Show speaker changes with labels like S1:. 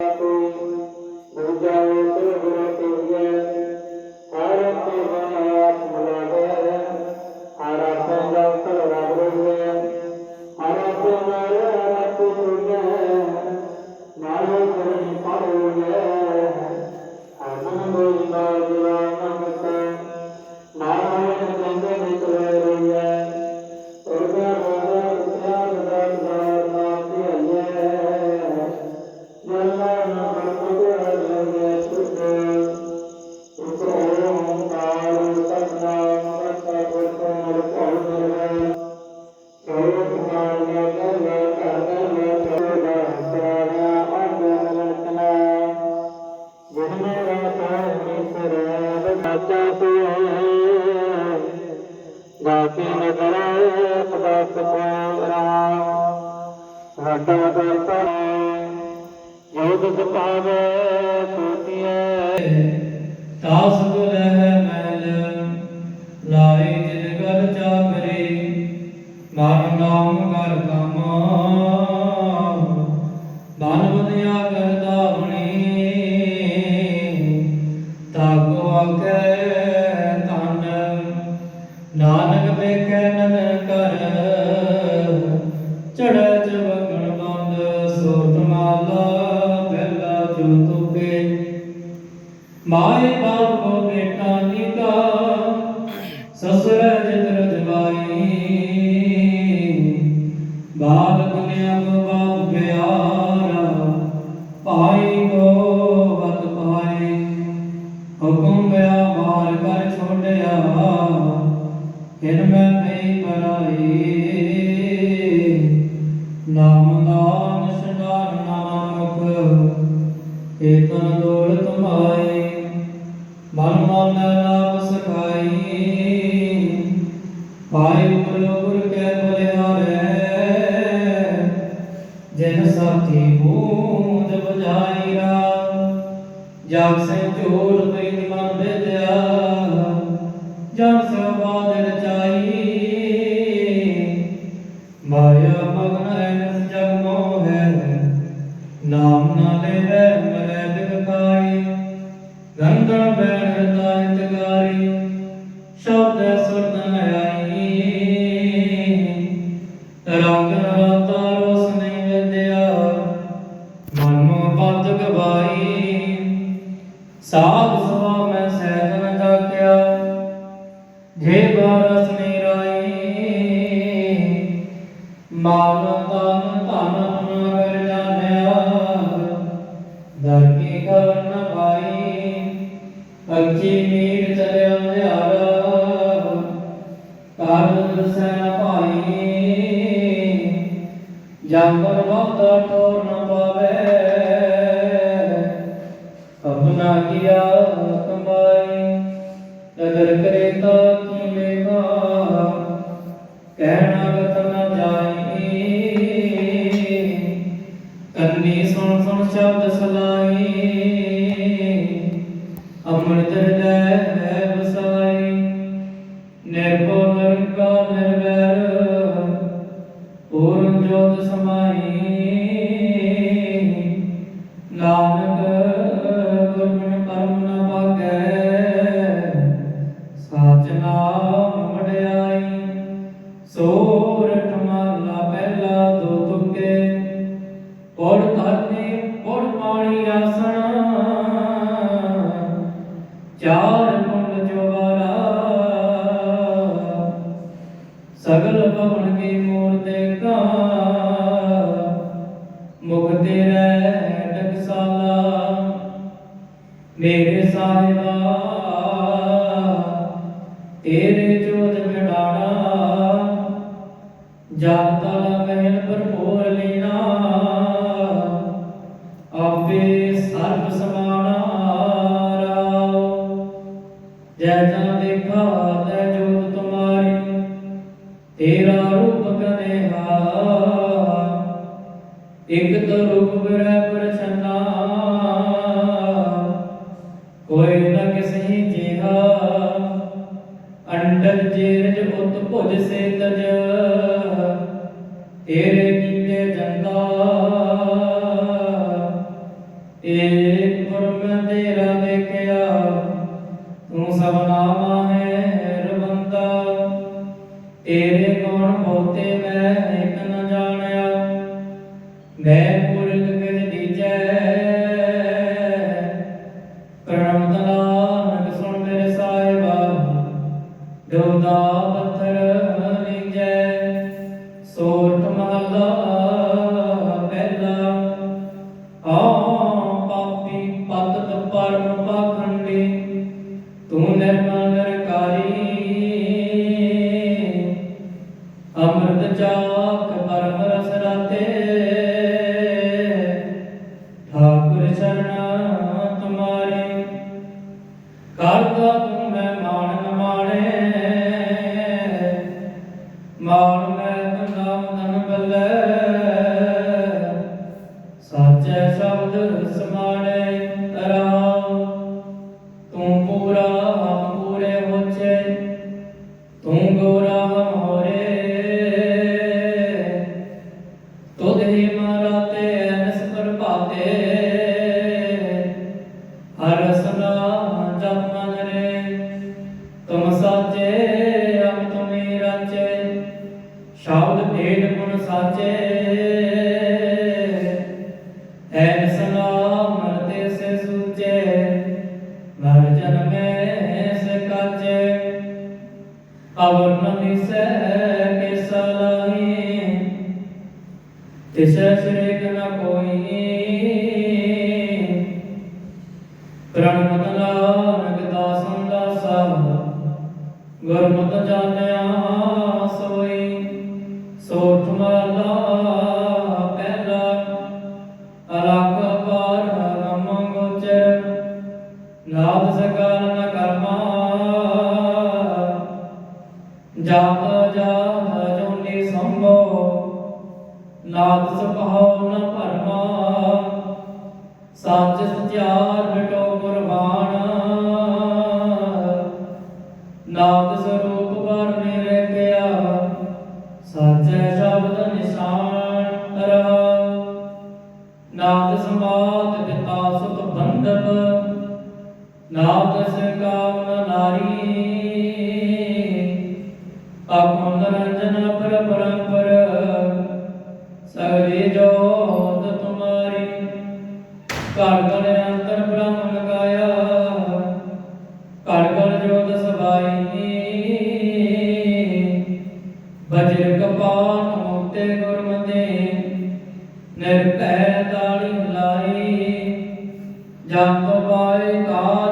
S1: Thank you. ਗਾਤੀ ਨਗਰ ਪਦਸ ਕੋ ਰਾਮ ਸਾਡਾ ਦਰਸ਼ਨ ਜੋਗ ਸੁਪਾਵੇ ਸੋਤੀਏ
S2: ਤਾਸ ਗੁਰਹਿ ਮੈਲ ਲਾਏ ਜਿਨ ਗਰ ਚਾਕਰੇ। ਮਨ ਨਾਮ ਕਰ ਕਾਮਾ। ਮਾਏ ਬਾਪ ਕੋ ਬੇਟਾ ਨੀਤਾ ਸਸੁਰ ਜਿਤਰ ਜਵਾਈ ਬਾਲ ਦੁਨੀਆ ਕੋ ਬਾਪ ਪਿਆਰਾ, ਭਾਈ ਕੋ ਵਤ ਭਾਈ ਹੁਕਮ ਬਿਆ ਮਾਰ ਕਰ ਛੋੜਿਆ ਫਿਰ ਮੈਂ ਨਹੀਂ ਪਰਾਈ ਨਾਮ ਨਾਮ ਸ਼ਨਾਨ ਨਾਮਕ ਏਕਨ ਦੋੜ ਤੁਮਾਈ ਮਨ ਮਨ ਨਾਮ ਸਖਾਈ। ਪਾਈ ਗੁਰ ਗੁਰ ਕੈ ਬਲਿਹਾਰੈ। ਜਿਨ ਸਾਥੀ ਬੂੰਦ ਬਜਾਈ ਰਾ ਜਗ ਸੇ ਝੋਲ ਪਈ ਮਨ ਵਿਦਿਆ। ਜਨ ਸਾਧ ਸਵਾ ਮੈਂ ਸਹਿਜਨ ਜਾਕਿਆ ਜੇ ਬਾਰਸ ਨਿਰਾਈ ਮਾਨ ਤਨ ਧਨ ਨਗਰ ਜਾਣਿਆ। ਦਰ ਕੀ ਖਬਰ ਨ ਪਾਈ ਅੱਖੀ ਨੀਰ ਚਲਿਆ ਨਿਹਾਰਾ ਕਾਰਨ ਦਸੈ ਨ ਭਾਈ, ਜੰਗਲ ਬਹੁਤਾ ਟੋਰ ਨ ਪਾਵੇ। ਆਪਣਾ ਕਮਾਈ ਨਦਰ ਕਰੇ ਤਾ ਕੀ ਕਹਿਣਾ ਗਤ ਨ ਜਾਈ, ਕੰਨੀ ਸੁਣ ਸੁਣ ਸ਼ਬਦ ਸਲਾਈ। ਅੰਮ੍ਰਿਤ ਲੈ ਚਾਰ ਕੁੰਡ ਜਵਾਰਾ ਸਗਲ ਭਵਨ ਕੀ ਮੂਰਤੇ ਕਾ ਮੁਖ ਤੇਰੇ ਟਕਸਾਲਾ। ਮੇਰੇ ਸਾਹਿਬਾ ਤੇਰੇ ਜੋਤ ਮਿਟਾਣਾ ਜਪ ਤਲ ਮਹਿਲ ਭਰਪੂਰ ਲੀਨਾ। ਕੋਈ ਨ ਕਿਸਹੀ ਜਿਹਾ, ਅੰਡਰ ਜੇਰਜ ਉਤ ਭੁਜ ਸੇ ਤਜ ਤੇਰੇ ਕੀਤੇ ਜੰਦਾ। ਏਕ ਗੁਰਮੁਖ ਤੇਰਾ ਦੇਖਿਆ, ਤੂੰ ਸਭਨਾਮਾ ਹੈ ਰਵੰਦਾ। ਤੇਰੇ ਕੌਣ ਬਹੁਤੇ ਮੈਂ ਇਕ ਨ ਜਾਣਿਆ, ਮੈਂ ਪ੍ਰਣਮ ਤਨਾਨਕ ਸੁਣ ਮੇਰੇ ਸਾਹਿਬਾ ਦੇਵਦਾ ਪੱਥਰ ਕਰਤਾ ਜਪ ਮਨ ਰੇ ਤੁਮ ਸਾਚੇ ਅਮ ਤੁਮੇ ਰਾਚੇ। ਸ਼ਬਦ ਭੇਦ ਗੁਣ ਸਾਚੇ। ਐਨ ਸਨਾਮ ਮਰਤੇ ਸੇ ਸੂਚੇ। ਮਰ ਜਨਮੇ ਸੇ ਕਾਚੇ। ਗੁਰਮਤਿ ਜਾਣਿਆ ਸੋਈ, ਸੋਠ ਮਹਲਾ ਪਹਿਲਾ ਅਲਖ ਪਾਰ ਰਮ ਗੋਚਰ ਨਾਦ ਸਕਾਲ ਨ ਕਰਮਾ ਜਾਤ ਜਾਤ ਜੋਨੀ ਸੰਭੋ। ਨਾਦ ਸੁਭਾਉ ਨ ਭਰਮਾ, ਸੱਚ ਸਚਿਆਰ ਬਿਟੋ ਨਾਦ ਸਰੂਪ ਪਰ ਮੇਰੇ ਕਿਆ ਸ਼ਬਦ ਨਿਸ਼ਾਨ ਰਹਾ। ਨਾਦ ਸਮਾਤ ਪਿਤਾ ਸੁਤ ਬੰਧਪ, ਨਾਦ ਸਰਗਾਵਨ ਨਾਰੀ। ਆਪੋ ਨਰੰਜਨ ਪਰ ਪਰੰਪਰ, ਸਗਲੇ ਜੋਤ ਤੁਮਾਰੀ। ਘਰ ਘਰ ਅੰਤਰ ਬ੍ਰਹਮ ਗਾਇਆ ਘਰ ਘਰ ਜੋਤ ਸਬਾਈ ਬਜਰ ਕਪਾਟ ਮੁਕਤੇ ਗੁਰਮਤੇ ਨਿਰਭੈ ਤਾੜੀ ਲਾਈ। ਜਪ ਪਾਏ ਕਾ